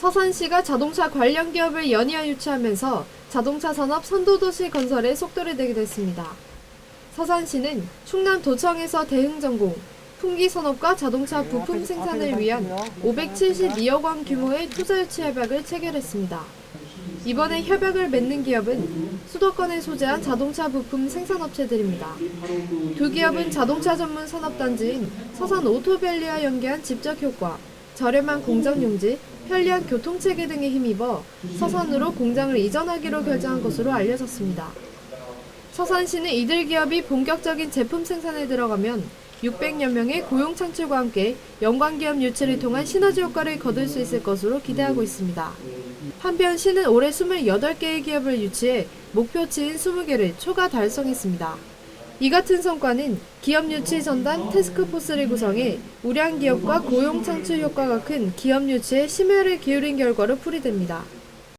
서산시가 자동차 관련 기업을 연이어 유치하면서 자동차 산업 선도도시 건설에 속도를 내게 됐습니다. 서산시는 충남 도청에서 대흥전공, 풍기산업과 자동차 부품 생산을 위한 572억 원 규모의 투자 유치 협약을 체결했습니다. 이번에 협약을 맺는 기업은 수도권에 소재한 자동차 부품 생산업체들입니다. 두 기업은 자동차 전문 산업단지인 서산 오토밸리와 연계한 집적 효과, 저렴한 공정 용지, 편리한 교통체계 등에 힘입어 서산으로 공장을 이전하기로 결정한 것으로 알려졌습니다. 서산시는 이들 기업이 본격적인 제품 생산에 들어가면 600여 명의 고용 창출과 함께 연관기업 유치를 통한 시너지 효과를 거둘 수 있을 것으로 기대하고 있습니다. 한편 시는 올해 28개의 기업을 유치해 목표치인 20개를 초과 달성했습니다. 이 같은 성과는 기업 유치 전담 태스크포스를 구성해 우량 기업과 고용 창출 효과가 큰 기업 유치에 심혈을 기울인 결과로 풀이됩니다.